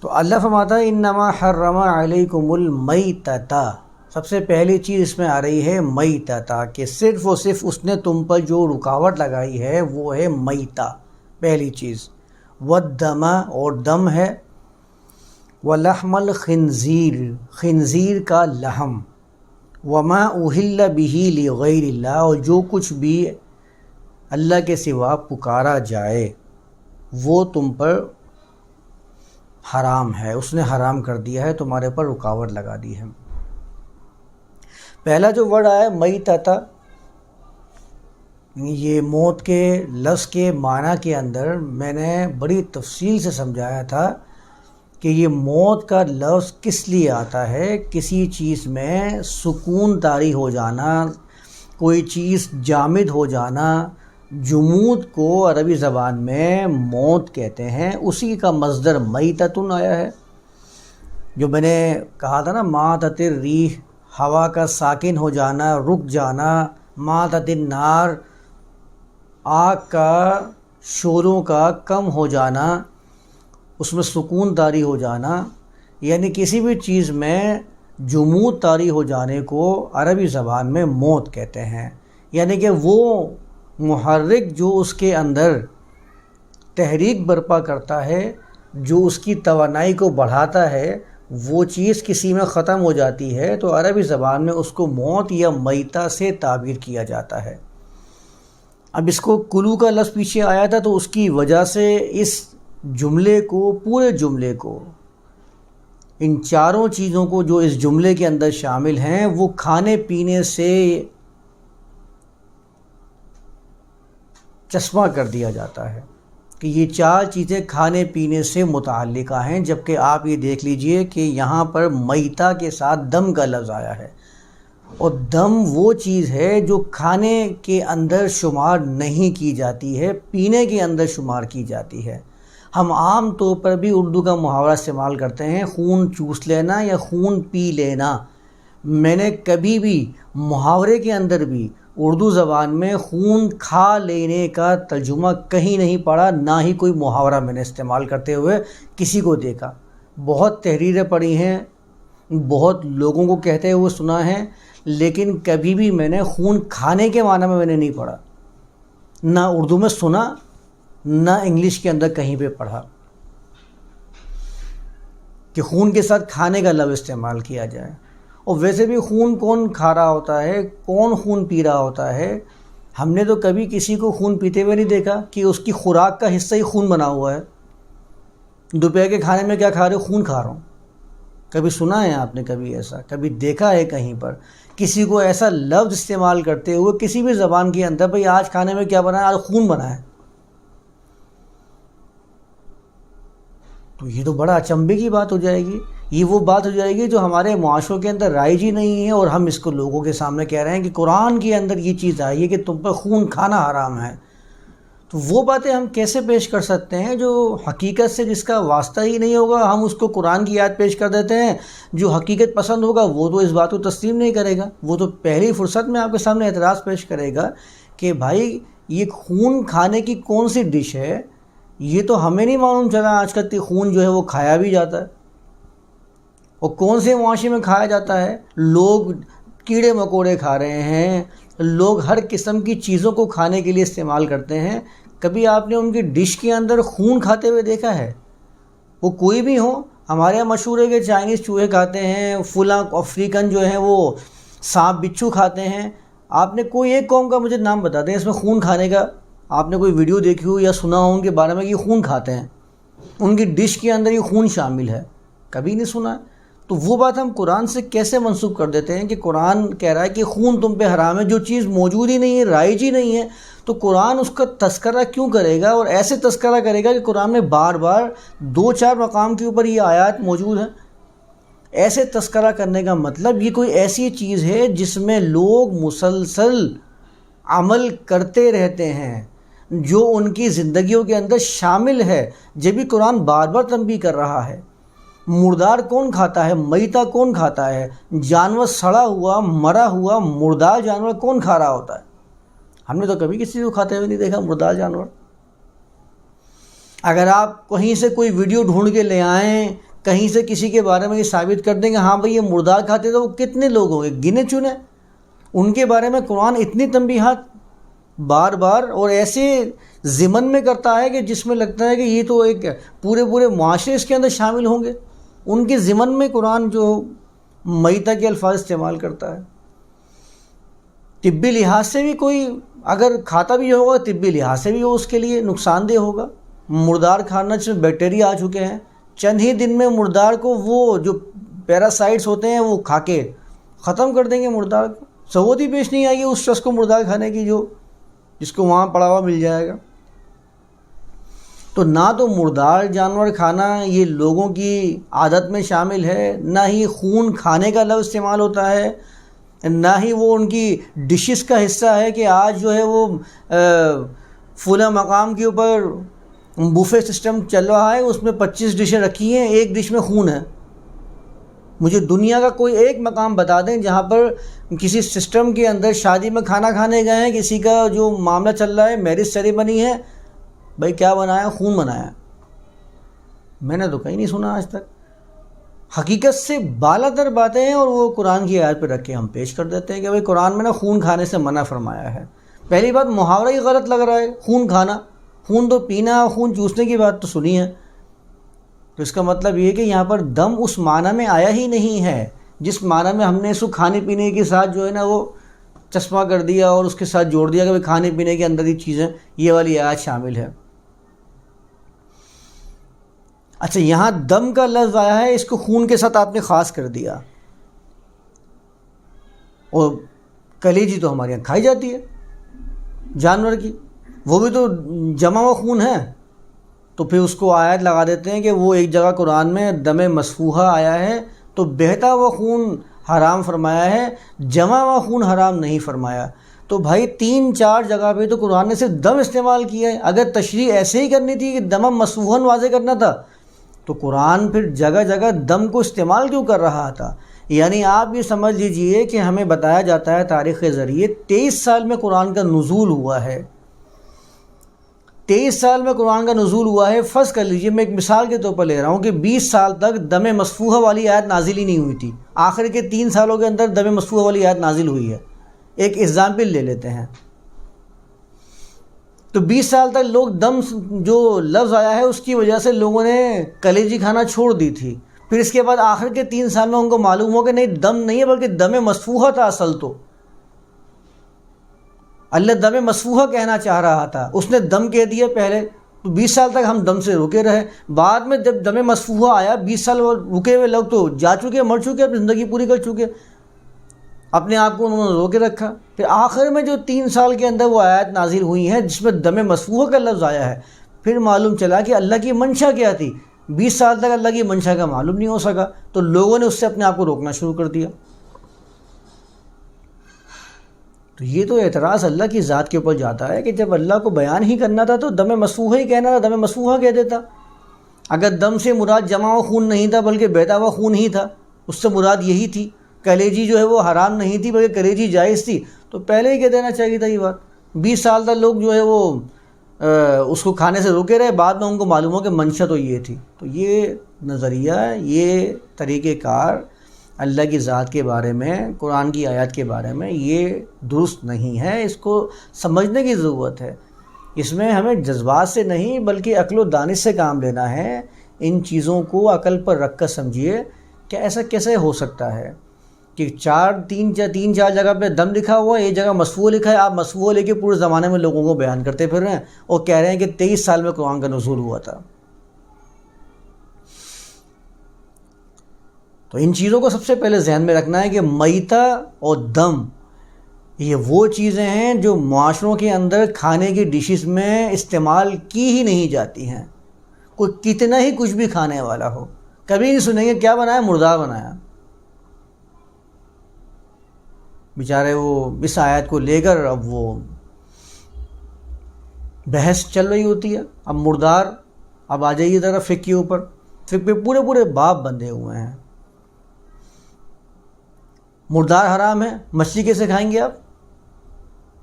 تو اللہ فرماتا ہے، انما حرم علیکم المیتتا. سب سے پہلی چیز اس میں آ رہی ہے میتتا، کہ صرف و صرف اس نے تم پر جو رکاوٹ لگائی ہے وہ ہے میتا، پہلی چیز۔ ودم اور دم ہے و لحم الخنزیر خنزیر کا لحم۔ وما اہل بہی غیر اللہ اور جو کچھ بھی اللہ کے سوا پکارا جائے، وہ تم پر حرام ہے۔ اس نے حرام کر دیا ہے، تمہارے پر رکاوٹ لگا دی ہے۔ پہلا جو ورڈ آیا، مئی تتا یہ موت کے لفظ کے معنی کے اندر میں نے بڑی تفصیل سے سمجھایا تھا کہ یہ موت کا لفظ کس لیے آتا ہے۔ کسی چیز میں سکون طاری ہو جانا، کوئی چیز جامد ہو جانا جمود کو عربی زبان میں موت کہتے ہیں، اسی کا مصدر میتتن آیا ہے۔ جو میں نے کہا تھا نا ماتت ریح، ہوا کا ساکن ہو جانا، رک جانا ماتت نار، آگ کا شوروں کا کم ہو جانا، اس میں سکون طاری ہو جانا۔ یعنی کسی بھی چیز میں جمود طاری ہو جانے کو عربی زبان میں موت کہتے ہیں۔ یعنی کہ وہ محرک جو اس کے اندر تحریک برپا کرتا ہے، جو اس کی توانائی کو بڑھاتا ہے، وہ چیز کسی میں ختم ہو جاتی ہے تو عربی زبان میں اس کو موت یا میتا سے تعبیر کیا جاتا ہے۔ اب اس کو کلو کا لفظ پیچھے آیا تھا تو اس کی وجہ سے اس جملے کو، پورے جملے کو، ان چاروں چیزوں کو جو اس جملے کے اندر شامل ہیں، وہ کھانے پینے سے چشمہ کر دیا جاتا ہے کہ یہ چار چیزیں کھانے پینے سے متعلقہ ہیں، جبکہ آپ یہ دیکھ لیجیے کہ یہاں پر میتا کے ساتھ دم کا لفظ آیا ہے۔ اور دم وہ چیز ہے جو کھانے کے اندر شمار نہیں کی جاتی ہے، پینے کے اندر شمار کی جاتی ہے۔ ہم عام طور پر بھی اردو کا محاورہ استعمال کرتے ہیں، خون چوس لینا یا خون پی لینا۔ میں نے کبھی بھی محاورے کے اندر بھی اردو زبان میں خون کھا لینے کا ترجمہ کہیں نہیں پڑھا نہ ہی کوئی محاورہ میں نے استعمال کرتے ہوئے کسی کو دیکھا۔ بہت تحریریں پڑھی ہیں، بہت لوگوں کو کہتے ہوئے سنا ہے لیکن کبھی بھی میں نے خون کھانے کے معنی میں میں نے نہیں پڑھا۔ نہ اردو میں سنا، نہ انگلش کے اندر کہیں پہ پڑھا۔ کہ خون کے ساتھ کھانے کا لفظ استعمال کیا جائے۔ اور ویسے بھی خون کون کھا رہا ہوتا ہے، کون خون پی رہا ہوتا ہے، ہم نے تو کبھی کسی کو خون پیتے ہوئے نہیں دیکھا کہ اس کی خوراک کا حصہ ہی خون بنا ہوا ہے۔ دوپہر کے کھانے میں کیا کھا رہے خون کھا رہا ہوں۔ کبھی سنا ہے آپ نے کبھی ایسا؟ کبھی دیکھا ہے کہیں پر؟ کسی کو ایسا لفظ استعمال کرتے ہوئے کسی بھی زبان کے اندر بھائی آج کھانے میں کیا بنا ہے؟ آج خون بنا ہے۔ تو یہ تو بڑا اچمبے کی بات ہو جائے گی۔ یہ وہ بات ہو جائے گی جو ہمارے معاشروں کے اندر رائج ہی نہیں ہے اور ہم اس کو لوگوں کے سامنے کہہ رہے ہیں کہ قرآن کے اندر یہ چیز آئی ہے کہ تم پر خون کھانا حرام ہے۔ تو وہ باتیں ہم کیسے پیش کر سکتے ہیں جو حقیقت سے جس کا واسطہ ہی نہیں ہوگا، ہم اس کو قرآن کی یاد پیش کر دیتے ہیں۔ جو حقیقت پسند ہوگا، وہ تو اس بات کو تسلیم نہیں کرے گا۔ وہ تو پہلی فرصت میں آپ کے سامنے اعتراض پیش کرے گا کہ بھائی، یہ خون کھانے کی کون سی ڈش ہے؟ یہ تو ہمیں نہیں معلوم چلا آج کل خون جو ہے وہ کھایا بھی جاتا ہے۔ اور کون سے معاشرے میں کھایا جاتا ہے؟ لوگ کیڑے مکوڑے کھا رہے ہیں۔ لوگ ہر قسم کی چیزوں کو کھانے کے لیے استعمال کرتے ہیں۔ کبھی آپ نے ان کی ڈش کے اندر خون کھاتے ہوئے دیکھا ہے؟ وہ کوئی بھی ہو، ہمارے یہاں مشہور ہے کہ چائنیز چوہے کھاتے ہیں، فلاں افریقن جو ہیں وہ سانپ بچھو کھاتے ہیں۔ آپ نے کوئی ایک قوم کا مجھے نام بتا دیں اس میں خون کھانے کا؟ آپ نے کوئی ویڈیو دیکھی ہو یا سنا ہو ان کے بارے میں یہ خون کھاتے ہیں؟ ان کی ڈش کے اندر یہ خون شامل ہے؟ کبھی نہیں سنا۔ ہے تو وہ بات ہم قرآن سے کیسے منسوخ کر دیتے ہیں کہ قرآن کہہ رہا ہے کہ خون تم پہ حرام ہے، جو چیز موجود ہی نہیں ہے، رائج ہی نہیں ہے، تو قرآن اس کا تذکرہ کیوں کرے گا اور ایسے تذکرہ کرے گا کہ قرآن میں بار بار دو چار مقام کے اوپر یہ آیات موجود ہیں؟ ایسے تذکرہ کرنے کا مطلب یہ کوئی ایسی چیز ہے جس میں لوگ مسلسل عمل کرتے رہتے ہیں، جو ان کی زندگیوں کے اندر شامل ہے، جبھی قرآن بار بار تنبیہ کر رہا ہے۔ مردار کون کھاتا ہے؟ میتا کون کھاتا ہے؟ جانور سڑا ہوا، مرا ہوا، مردار جانور کون کھا رہا ہوتا ہے؟ ہم نے تو کبھی کسی کو کھاتے ہوئے نہیں دیکھا، مردار جانور۔ اگر آپ کہیں سے کوئی ویڈیو ڈھونڈ کے لے آئیں، کہیں سے کسی کے بارے میں یہ ثابت کر دیں گے ہاں بھائی یہ مردار کھاتے تو وہ کتنے لوگ ہوں گے؟ گنے چنے۔ ان کے بارے میں قرآن اتنی تنبیہات بار بار اور ایسے ضمن میں کرتا ہے کہ جس میں لگتا ہے کہ یہ تو ایک پورے پورے معاشرے اس کے اندر شامل ہوں گے۔ ان کے ضمن میں قرآن جو میتا کے الفاظ استعمال کرتا ہے۔ طبی لحاظ سے بھی کوئی اگر کھاتا بھی ہوگا طبی لحاظ سے بھی وہ اس کے لیے نقصان دہ ہوگا۔ مردار کھانا جس میں بیکٹیریا آ چکے ہیں، چند ہی دن میں مردار کو وہ جو پیراسائٹس ہوتے ہیں وہ کھا کے ختم کر دیں گے مردار کو۔ سہوت ہی پیش نہیں آئے گی اس شخص کو مردار کھانے کی جو، جس کو وہاں پڑا ہوا مل جائے گا۔ تو نہ تو مردار جانور کھانا یہ لوگوں کی عادت میں شامل ہے، نہ ہی خون کھانے کا لفظ استعمال ہوتا ہے، نہ ہی وہ ان کی ڈشز کا حصہ ہے کہ آج جو ہے وہ فلاں مقام کے اوپر بوفے سسٹم چل رہا ہے، اس میں پچیس ڈشیں رکھی ہیں، ایک ڈش میں خون ہے۔ مجھے دنیا کا کوئی ایک مقام بتا دیں جہاں پر کسی سسٹم کے اندر شادی میں کھانا کھانے گئے ہیں، کسی کا جو معاملہ چل رہا ہے میرج سیریمنی ہے بھائی کیا بنایا خون بنایا میں نے تو کہیں نہیں سنا آج تک۔ حقیقت سے بالا تر باتیں ہیں اور وہ قرآن کی آیت پہ رکھ کے ہم پیش کر دیتے ہیں کہ بھائی قرآن میں نے خون کھانے سے منع فرمایا ہے۔ پہلی بات، محاورہ ہی غلط لگ رہا ہے۔ خون کھانا، خون تو پینا، خون چوسنے کی بات تو سنی ہے۔ تو اس کا مطلب یہ کہ یہاں پر دم اس معنی میں آیا ہی نہیں ہے، جس معنی میں ہم نے اس کو کھانے پینے کے ساتھ جو ہے نا وہ چشمہ کر دیا اور اس کے ساتھ جوڑ دیا کہ بھائی کھانے پینے کے اندر ہی چیزیں، یہ والی آیات شامل ہے۔ اچھا یہاں دم کا لفظ آیا ہے، اس کو خون کے ساتھ آپ نے خاص کر دیا۔ اور کلیجی تو ہمارے یہاں کھائی جاتی ہے، جانور کی۔ وہ بھی تو جمع و خون ہے۔ تو پھر اس کو آیت لگا دیتے ہیں کہ وہ ایک جگہ قرآن میں دم مصفوحہ آیا ہے، تو بہتا و خون حرام فرمایا ہے، جمع و خون حرام نہیں فرمایا۔ تو بھائی، تین چار جگہ پہ تو قرآن نے صرف دم استعمال کیا ہے۔ اگر تشریح ایسے ہی کرنی تھی کہ دم مصفوحاً واضح کرنا تھا تو قرآن پھر جگہ جگہ دم کو استعمال کیوں کر رہا تھا؟ یعنی آپ یہ سمجھ لیجیے کہ ہمیں بتایا جاتا ہے تاریخ کے ذریعے تیئیس سال میں قرآن کا نزول ہوا ہے۔ تیئیس سال میں قرآن کا نزول ہوا ہے، فرض کر لیجیے، میں ایک مثال کے طور پر لے رہا ہوں کہ بیس سال تک دم مصفوحہ والی آیت نازل ہی نہیں ہوئی تھی۔ آخر کے تین سالوں کے اندر دم مصفوحہ والی آیت نازل ہوئی ہے۔ ایک ایگزامپل لے لیتے ہیں۔ تو بیس سال تک لوگ دم جو لفظ آیا ہے، اس کی وجہ سے لوگوں نے کلیجی کھانا چھوڑ دی تھی۔ پھر اس کے بعد آخر کے تین سال میں ان کو معلوم ہو کہ نہیں، دم نہیں ہے، بلکہ دم مصفوحہ تھا اصل تو۔ اللہ دم مصفوحہ کہنا چاہ رہا تھا۔ اس نے دم کہہ دیا پہلے۔ تو بیس سال تک ہم دم سے رکے رہے۔ بعد میں جب دم مصفوحہ آیا، بیس سال رکے ہوئے لوگ تو جا چکے، مر چکے، اپنی زندگی پوری کر چکے۔ اپنے آپ کو انہوں نے رو کے رکھا۔ پھر آخر میں جو تین سال کے اندر وہ آیات نازل ہوئی ہیں، جس میں دم مصفوح کا لفظ آیا ہے، پھر معلوم چلا کہ اللہ کی منشا کیا تھی۔ بیس سال تک اللہ کی منشا کا معلوم نہیں ہو سکا، تو لوگوں نے اس سے اپنے آپ کو روکنا شروع کر دیا۔ تو یہ تو اعتراض اللہ کی ذات کے اوپر جاتا ہے کہ جب اللہ کو بیان ہی کرنا تھا تو دم مصفوحہ ہی کہنا تھا، دم مصفوحہ کہہ دیتا۔ اگر دم سے مراد جمع و خون نہیں تھا، بلکہ بیتا ہوا خون ہی تھا، اس سے مراد یہی تھی۔ کلیجی جو ہے وہ حرام نہیں تھی بلکہ کلیجی جائز تھی۔ تو پہلے ہی کہہ دینا چاہیے تھا یہ بات۔ بیس سال تک لوگ جو ہے وہ اس کو کھانے سے روکے رہے، بعد میں ان کو معلوم ہو کہ منشا تو یہ تھی۔ تو یہ نظریہ، یہ طریقہ کار اللہ کی ذات کے بارے میں، قرآن کی آیات کے بارے میں یہ درست نہیں ہے۔ اس کو سمجھنے کی ضرورت ہے۔ اس میں ہمیں جذبات سے نہیں بلکہ عقل و دانش سے کام لینا ہے۔ ان چیزوں کو عقل پر رکھ کر سمجھیے کہ ایسا کیسے ہو سکتا ہے۔ کہ چار تین تین چار جگہ پہ دم لکھا ہوا ہے، ایک جگہ مصفوع لکھا ہے۔ آپ مصفوع لے کے پورے زمانے میں لوگوں کو بیان کرتے پھر رہے ہیں۔ اور کہہ رہے ہیں کہ تیئیس سال میں قرآن کا نزول ہوا تھا۔ تو ان چیزوں کو سب سے پہلے ذہن میں رکھنا ہے کہ میتا اور دم، یہ وہ چیزیں ہیں جو معاشروں کے اندر کھانے کی ڈشز میں استعمال کی ہی نہیں جاتی ہیں۔ کوئی کتنا ہی کچھ بھی کھانے والا ہو۔ کبھی نہیں سنیں گے، کیا بنایا؟ مردار بنایا۔ بیچارے وہ اس آیت کو لے کر اب وہ بحث چل رہی ہوتی ہے۔ اب مردار اب آ جائیے ذرا فک کے اوپر۔ فک پہ پورے پورے باپ بندھے ہوئے ہیں۔ مردار حرام ہے۔ مچھلی کیسے کھائیں گے آپ؟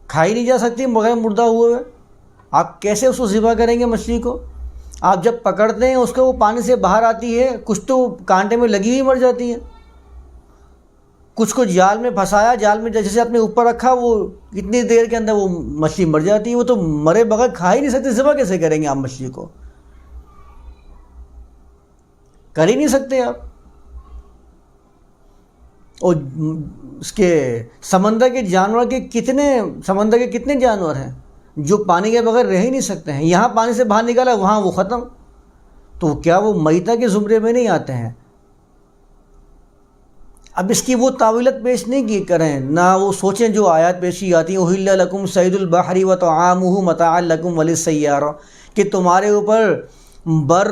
کھائی نہیں جا سکتی بغیر مردہ ہوئے ہوئے۔ آپ کیسے اس کو ذبح کریں گے مچھلی کو؟ آپ جب پکڑتے ہیں اس کو وہ پانی سے باہر آتی ہے، کچھ تو کانٹے میں لگی ہوئی مر جاتی ہے۔ کچھ کو جال میں پھنسایا، جال میں جیسے اپنے اوپر رکھا، وہ اتنی دیر کے اندر وہ مچھلی مر جاتی ہے وہ تو مرے بغیر کھا ہی نہیں سکتے ذبح کیسے کریں گے آپ مچھلی کو؟ کر ہی نہیں سکتے آپ۔ اور اس کے سمندر کے جانور کے کتنے، سمندر کے کتنے جانور ہیں جو پانی کے بغیر رہ ہی نہیں سکتے ہیں؟ یہاں پانی سے باہر نکالا، وہاں وہ ختم۔ تو کیا وہ میتا کے زمرے میں نہیں آتے ہیں؟ اب اس کی وہ تعویلت پیش نہیں کی کریں، نہ وہ سوچیں جو آیات پیشی آتی ہیں اہل لکم سعید البحری و تو عام متا ولی سیارہ کہ تمہارے اوپر بر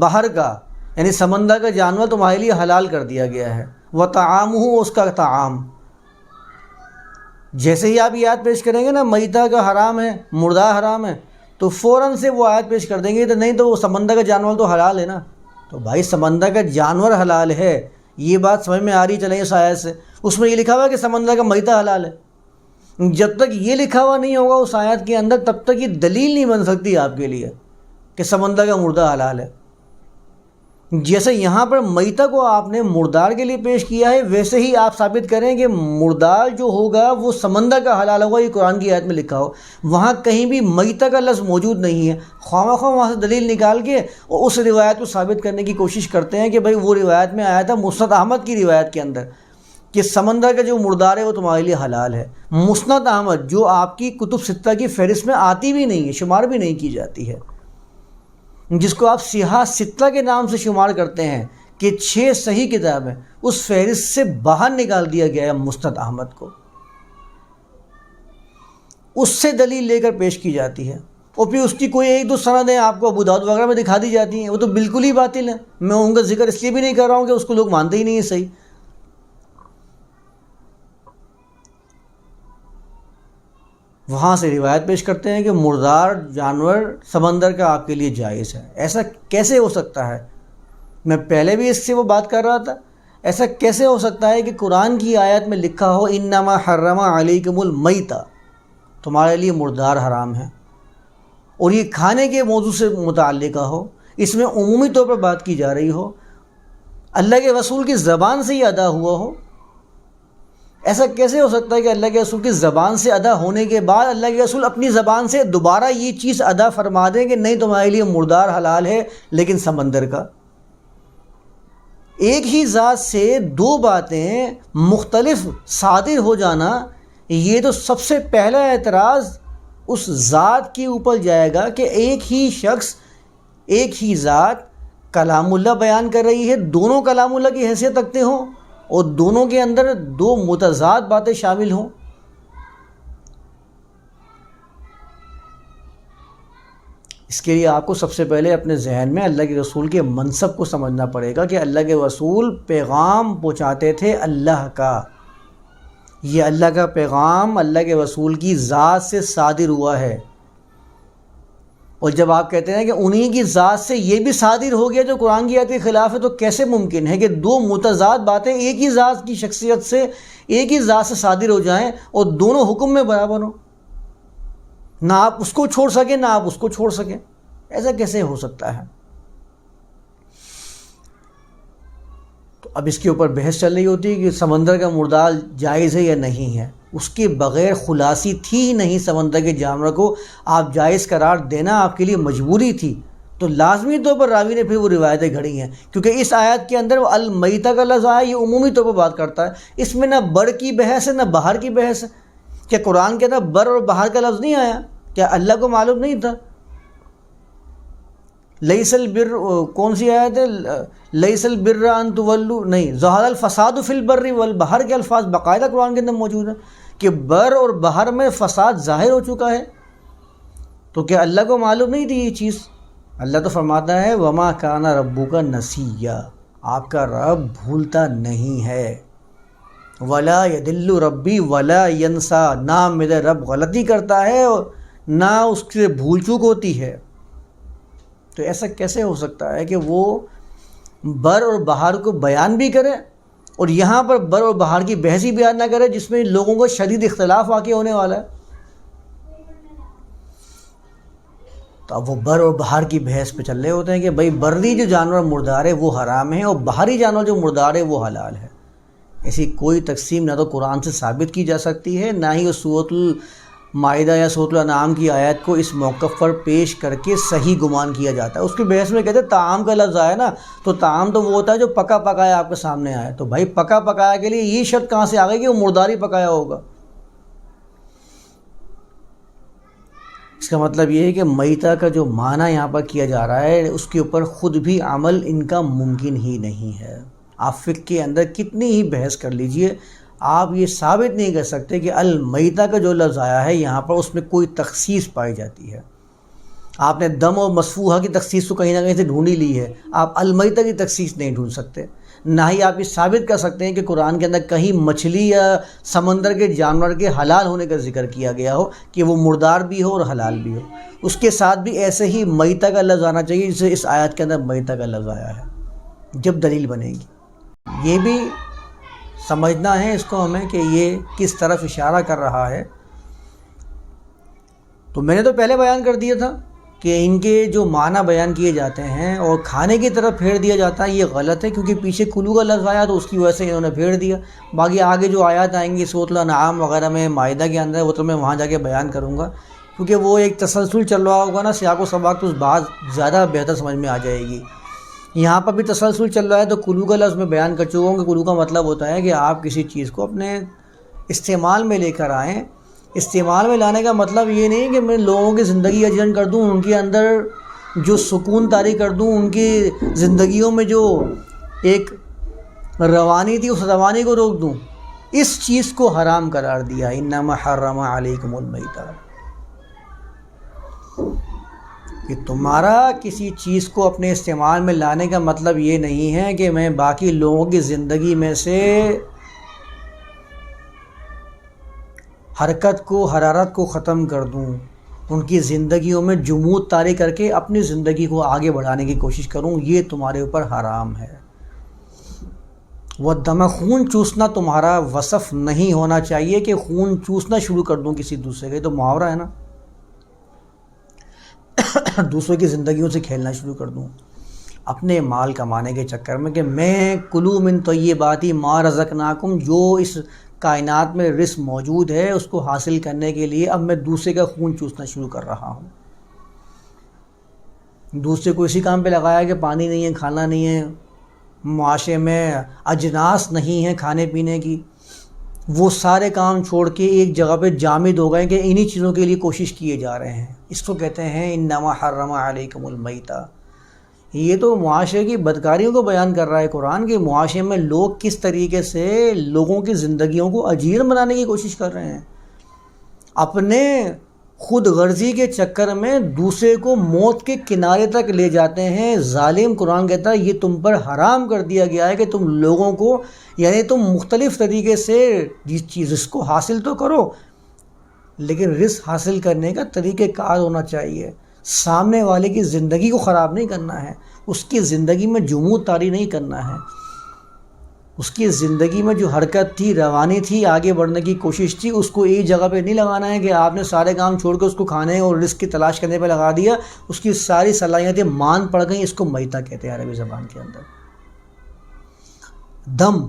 باہر کا یعنی سمندر کا جانور تمہارے لیے حلال کر دیا گیا ہے۔ وہ تعام ہوں اس کا تعام جیسے ہی آپ یہ آیت پیش کریں گے نا میتا کا حرام ہے، مردہ حرام ہے، تو فوراً سے وہ آیت پیش کر دیں گے تو نہیں تو وہ سمندر کا جانور تو حلال ہے نا۔ تو بھائی، سمندر کا جانور حلال ہے۔ یہ بات سمجھ میں آ رہی چلیں اس آیت سے۔ اس میں یہ لکھا ہوا ہے کہ سمندر کا میتا حلال ہے۔ جب تک یہ لکھا ہوا نہیں ہوگا اس آیت کے اندر، تب تک یہ دلیل نہیں بن سکتی آپ کے لیے کہ سمندر کا مردہ حلال ہے۔ جیسے یہاں پر میتا کو آپ نے مردار کے لیے پیش کیا ہے، ویسے ہی آپ ثابت کریں کہ مردار جو ہوگا وہ سمندر کا حلال ہوگا، یہ قرآن کی آیت میں لکھا ہو۔ وہاں کہیں بھی میتا کا لفظ موجود نہیں ہے۔ خواہ خواہ وہاں سے دلیل نکال کے اور اس روایت کو ثابت کرنے کی کوشش کرتے ہیں کہ بھائی وہ روایت میں آیا تھا، مسند احمد کی روایت کے اندر، کہ سمندر کا جو مردار ہے وہ تمہارے لیے حلال ہے۔ مسند احمد جو آپ کی کتب ستہ کی فہرست میں آتی بھی نہیں ہے، شمار بھی نہیں کی جاتی ہے۔ جس کو آپ سیاہ ستہ کے نام سے شمار کرتے ہیں، کہ چھ صحیح کتاب ہیں، اس فہرست سے باہر نکال دیا گیا ہے مستد احمد کو۔ اس سے دلیل لے کر پیش کی جاتی ہے۔ اور پھر اس کی کوئی ایک دو سندیں آپ کو ابوداد وغیرہ میں دکھا دی جاتی ہیں۔ وہ تو بالکل ہی باطل ہیں۔ میں ان کا ذکر اس لیے بھی نہیں کر رہا ہوں کہ اس کو لوگ مانتے ہی نہیں ہیں صحیح۔ وہاں سے روایت پیش کرتے ہیں کہ مردار جانور سمندر کا آپ کے لیے جائز ہے۔ ایسا کیسے ہو سکتا ہے؟ میں پہلے بھی اس سے وہ بات کر رہا تھا۔ ایسا کیسے ہو سکتا ہے کہ قرآن کی آیت میں لکھا ہو، انما حرما علیکم المیتا تمہارے لیے مردار حرام ہے۔ اور یہ کھانے کے موضوع سے متعلقہ ہو، اس میں عمومی طور پر بات کی جا رہی ہو۔ اللہ کے رسول کی زبان سے ہی ادا ہوا ہو۔ ایسا کیسے ہو سکتا ہے کہ اللہ کے رسول کی زبان سے ادا ہونے کے بعد اللہ کے رسول اپنی زبان سے دوبارہ یہ چیز ادا فرما دیں کہ نہیں تمہارے لیے مردار حلال ہے، لیکن سمندر کا۔ ایک ہی ذات سے دو باتیں مختلف صادر ہو جانا، یہ تو سب سے پہلا اعتراض اس ذات کے اوپر جائے گا کہ ایک ہی شخص، ایک ہی ذات کلام اللہ بیان کر رہی ہے، دونوں کلام اللہ کی حیثیت رکھتے ہوں۔ اور دونوں کے اندر دو متضاد باتیں شامل ہوں۔ اس کے لیے آپ کو سب سے پہلے اپنے ذہن میں اللہ کے رسول کے منصب کو سمجھنا پڑے گا کہ اللہ کے رسول پیغام پہنچاتے تھے اللہ کا۔ یہ اللہ کا پیغام اللہ کے رسول کی ذات سے صادر ہوا ہے۔ اور جب آپ کہتے ہیں کہ انہی کی ذات سے یہ بھی صادر ہو گیا جو قرآن کی آیت کے خلاف ہے، تو کیسے ممکن ہے کہ دو متضاد باتیں ایک ہی ذات کی شخصیت سے ایک ہی ذات سے صادر ہو جائیں اور دونوں حکم میں برابر ہوں؟ نہ آپ اس کو چھوڑ سکیں، نہ آپ اس کو چھوڑ سکیں۔ ایسا کیسے ہو سکتا ہے؟ تو اب اس کے اوپر بحث چل رہی ہوتی ہے کہ سمندر کا مردال جائز ہے یا نہیں ہے۔ اس کے بغیر خلاصی تھی ہی نہیں سمندر کے جانور کو۔ آپ جائز قرار دینا آپ کے لیے مجبوری تھی۔ تو لازمی طور پر راوی نے پھر وہ روایتیں گھڑی ہیں۔ کیونکہ اس آیت کے اندر وہ المیتا کا لفظ آیا، یہ عمومی طور پر بات کرتا ہے۔ اس میں نہ بڑ کی بحث ہے، نہ باہر کی بحث ہے۔ کیا قرآن کے اندر بر اور باہر کا لفظ نہیں آیا؟ کیا اللہ کو معلوم نہیں تھا؟ لئیس البر، کون سی آیت ہے؟ لئیس البر ان تولو نہیں زہر الفساد فی البر والبحر کے الفاظ باقاعدہ قرآن کے اندر موجود ہیں۔ کہ بر اور بہر میں فساد ظاہر ہو چکا ہے۔ تو کیا اللہ کو معلوم نہیں تھی یہ چیز؟ اللہ تو فرماتا ہے، وما کانا ربو کا نسیہ آپ کا رب بھولتا نہیں ہے۔ ولا دلو ربی ولا ینسا نہ میرے رب غلطی کرتا ہے اور نہ اس سے بھول چوک ہوتی ہے۔ تو ایسا کیسے ہو سکتا ہے کہ وہ بر اور بہار کو بیان بھی کرے اور یہاں پر بر و بہار کی بحثی بیان نہ کرے جس میں لوگوں کو شدید اختلاف واقع ہونے والا ہے۔ تو اب وہ بر اور باہر کی بحث پہ چل رہے ہوتے ہیں کہ بھائی بردی جو جانور مردار ہے وہ حرام ہے اور باہری جانور جو مردار ہے وہ حلال ہے۔ ایسی کوئی تقسیم نہ تو قرآن سے ثابت کی جا سکتی ہے، نہ ہی اس صورت المائدہ یا صورت الانعام کی آیت کو اس موقف پر پیش کر کے صحیح گمان کیا جاتا ہے۔ اس کی بحث میں کہتے ہیں تعام کا لفظ آیا نا، تو تعام تو وہ ہوتا ہے جو پکا پکایا آپ کے سامنے آیا۔ تو بھائی پکا پکایا کے لیے یہ شرط کہاں سے آ گئی کہ وہ مرداری پکایا ہوگا؟ اس کا مطلب یہ ہے کہ میتا کا جو معنی یہاں پر کیا جا رہا ہے، اس کے اوپر خود بھی عمل ان کا ممکن ہی نہیں ہے۔ آپ فقہ کے اندر کتنی ہی بحث کر لیجیے آپ یہ ثابت نہیں کر سکتے کہ المیتا کا جو لفظ آیا ہے یہاں پر اس میں کوئی تخصیص پائی جاتی ہے۔ آپ نے دم اور مصفوحہ کی تخصیص تو کہیں نہ کہیں سے ڈھونڈی لی ہے۔ آپ المیتا کی تخصیص نہیں ڈھونڈ سکتے۔ نہ ہی آپ یہ ثابت کر سکتے ہیں کہ قرآن کے اندر کہیں مچھلی یا سمندر کے جانور کے حلال ہونے کا ذکر کیا گیا ہو کہ وہ مردار بھی ہو اور حلال بھی ہو۔ اس کے ساتھ بھی ایسے ہی میتا کا لفظ آنا چاہیے جسے اس آیت کے اندر میتا کا لفظ آیا ہے۔ جب دلیل بنے گی۔ یہ بھی سمجھنا ہے اس کو ہمیں کہ یہ کس طرف اشارہ کر رہا ہے۔ تو میں نے تو پہلے بیان کر دیا تھا کہ ان کے جو معنی بیان کیے جاتے ہیں اور کھانے کی طرف پھیر دیا جاتا ہے، یہ غلط ہے کیونکہ پیچھے کلو کا لفظ آیا تو اس کی وجہ سے انہوں نے پھیر دیا۔ باقی آگے جو آیات آئیں گی سوت نعام وغیرہ میں معاہدہ کے اندر، وہ تو میں وہاں جا کے بیان کروں گا۔ کیونکہ وہ ایک تسلسل چل رہا ہوگا نا، سیاق و سباق تو اس بات زیادہ بہتر سمجھ میں آ جائے گی۔ یہاں پر بھی تسلسل چل رہا ہے، تو کلو کا لفظ میں بیان کر چکا ہوں کہ کلو کا مطلب ہوتا ہے کہ آپ کسی چیز کو اپنے استعمال میں لے کر آئیں۔ استعمال میں لانے کا مطلب یہ نہیں کہ میں لوگوں کی زندگی ایجنٹ کر دوں، ان کے اندر جو سکون طاری کر دوں، ان کی زندگیوں میں جو ایک روانی تھی، اس روانی کو روک دوں۔ اس چیز کو حرام قرار دیا۔ انما حرم علیکم المیتا کہ تمہارا کسی چیز کو اپنے استعمال میں لانے کا مطلب یہ نہیں ہے کہ میں باقی لوگوں کی زندگی میں سے حرکت کو، حرارت کو ختم کر دوں۔ ان کی زندگیوں میں جمود طاری کر کے اپنی زندگی کو آگے بڑھانے کی کوشش کروں، یہ تمہارے اوپر حرام ہے۔ وہ دم خون چوسنا تمہارا وصف نہیں ہونا چاہیے کہ خون چوسنا شروع کر دوں کسی دوسرے کے تو محاورہ ہے نا۔ دوسروں کی زندگیوں سے کھیلنا شروع کر دوں۔ اپنے مال کمانے کے چکر میں کہ میں کلو من تو یہ بات ہی ماں رزق ناکم جو اس کائنات میں رزق موجود ہے، اس کو حاصل کرنے کے لیے اب میں دوسرے کا خون چوسنا شروع کر رہا ہوں۔ دوسرے کو اسی کام پہ لگایا کہ پانی نہیں ہے، کھانا نہیں ہے، معاشرے میں اجناس نہیں ہے کھانے پینے کی۔ وہ سارے کام چھوڑ کے ایک جگہ پہ جامد ہو گئے کہ انہی چیزوں کے لیے کوشش کیے جا رہے ہیں۔ اس کو کہتے ہیں ان نما حرم علیکم المیتا یہ تو معاشرے کی بدکاریوں کو بیان کر رہا ہے قرآن کہ معاشرے میں لوگ کس طریقے سے لوگوں کی زندگیوں کو اجیر بنانے کی کوشش کر رہے ہیں۔ اپنے خود غرضی کے چکر میں دوسرے کو موت کے کنارے تک لے جاتے ہیں۔ ظالم قرآن کہتا ہے، یہ تم پر حرام کر دیا گیا ہے کہ تم لوگوں کو یعنی تم مختلف طریقے سے جس چیز اس کو حاصل تو کرو لیکن رزق حاصل کرنے کا طریقہ کار ہونا چاہیے۔ سامنے والے کی زندگی کو خراب نہیں کرنا ہے، اس کی زندگی میں جمود طاری نہیں کرنا ہے۔ اس کی زندگی میں جو حرکت تھی، روانی تھی، آگے بڑھنے کی کوشش تھی، اس کو ایک جگہ پہ نہیں لگانا ہے کہ آپ نے سارے کام چھوڑ کے اس کو کھانے اور رزق کی تلاش کرنے پہ لگا دیا۔ اس کی ساری صلاحیتیں مان پڑ گئیں، اس کو میتا کہتے ہیں عربی زبان کے اندر۔ دم،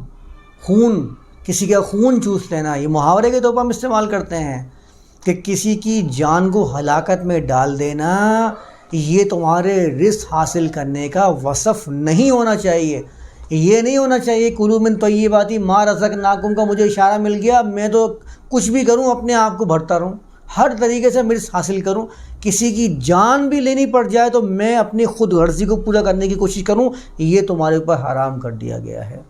خون، کسی کا خون چوس لینا، یہ محاورے کے طور پر ہم استعمال کرتے ہیں۔ کہ کسی کی جان کو ہلاکت میں ڈال دینا یہ تمہارے رزق حاصل کرنے کا وصف نہیں ہونا چاہیے۔ یہ نہیں ہونا چاہیے کلو من تو یہ بات ہی ماں رزق ناکم کا مجھے اشارہ مل گیا، میں تو کچھ بھی کروں، اپنے آپ کو بھرتا رہوں، ہر طریقے سے رزق حاصل کروں۔ کسی کی جان بھی لینی پڑ جائے تو میں اپنی خود غرضی کو پورا کرنے کی کوشش کروں، یہ تمہارے اوپر حرام کر دیا گیا ہے۔